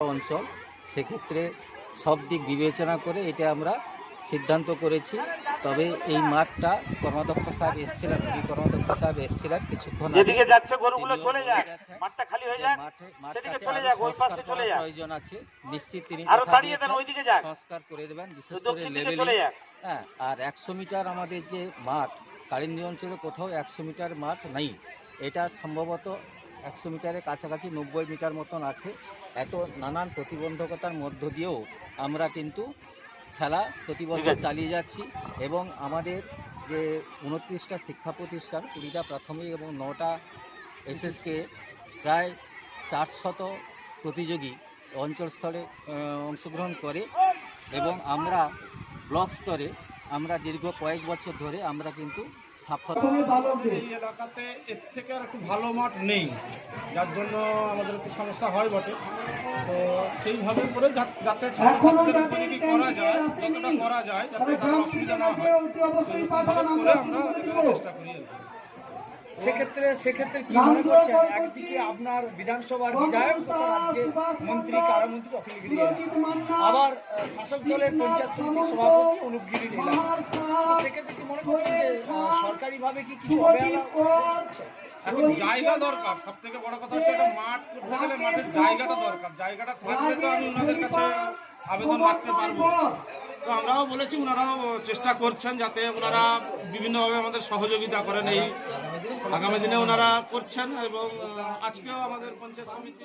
অঞ্চল সেক্ষেত্রে সব দিক বিবেচনা করে এটা আমরা সিদ্ধান্ত করেছি। তবে এই মাঠটা কর্মাধ্যক্ষ সাহেব এসেছিলেন উনি কর্মাধ্যক্ষ সাহেব এসেছিলেন কিছুক্ষণ যেদিকে যাচ্ছে গরুগুলো চলে যায় মাঠটা খালি হয়ে যায় সেদিকে চলে আরও যাক, পাশে সংস্কার চলে করার প্রয়োজন আছে। নিশ্চিত তিনি আরও কথা দেন ওইদিকে যাক। সংস্কার করে দেবেন বিশেষ করে লেভেলিং হ্যাঁ আর একশো মিটার আমাদের যে মাঠ কালিন্দী অঞ্চলে কোথাও একশো মিটার মাঠ নেই। এটা সম্ভবত একশো মিটারের কাছাকাছি নব্বই মিটার মতন আছে। এত নানান প্রতিবন্ধকতার মধ্য দিয়েও আমরা কিন্তু খেলা প্রতি বছর চালিয়ে যাচ্ছি এবং আমাদের যে উনত্রিশটা শিক্ষা প্রতিষ্ঠান কুড়িটা প্রাথমিক এবং নটা এসএসকে প্রায় চারশত প্রতিযোগী অঞ্চল স্তরে অংশগ্রহণ করে এবং আমরা ব্লক স্তরে আমরা দীর্ঘ কয়েক বছর ধরে আমরা কিন্তু সাফল্য এই এলাকাতে এর থেকে আর একটু ভালো মাঠ নেই। যার জন্য আমাদের একটু সমস্যা হয় বটে। তো সেইভাবে করে যাতে ছাত্রছাত্রীদের করা যায় যতটা করা যায় যাতে অসুবিধা না হয় আমরা চেষ্টা করি আর কি। সেক্ষেত্রে সেক্ষেত্রে কি মনে করছেন? একদিকে আপনার বিধানসভার বিধায়ক তথা রাজ্যের মন্ত্রী, কারামন্ত্রী অখিলগিরি আবার শাসক দলের পঞ্চায়েত সমিতির সভাপতি অনুপগিরি সেক্ষেত্রে কি মনে করছেন যে সরকারিভাবে কি কিছু অবহেলা? এখন জায়গা দরকার। সব থেকে বড় কথা হচ্ছে একটা মাঠ করতে গেলে মাঠের জায়গাটা দরকার। জায়গাটা থাকলে তো আমি ওনাদের কাছে আবেদন রাখতে পারব। তো আমরাও বলেছি ওনারাও চেষ্টা করছেন যাতে ওনারা বিভিন্নভাবে আমাদের সহযোগিতা করেন। এই আগামী দিনে ওনারা করছেন এবং আজকেও আমাদের পঞ্চায়েত সমিতি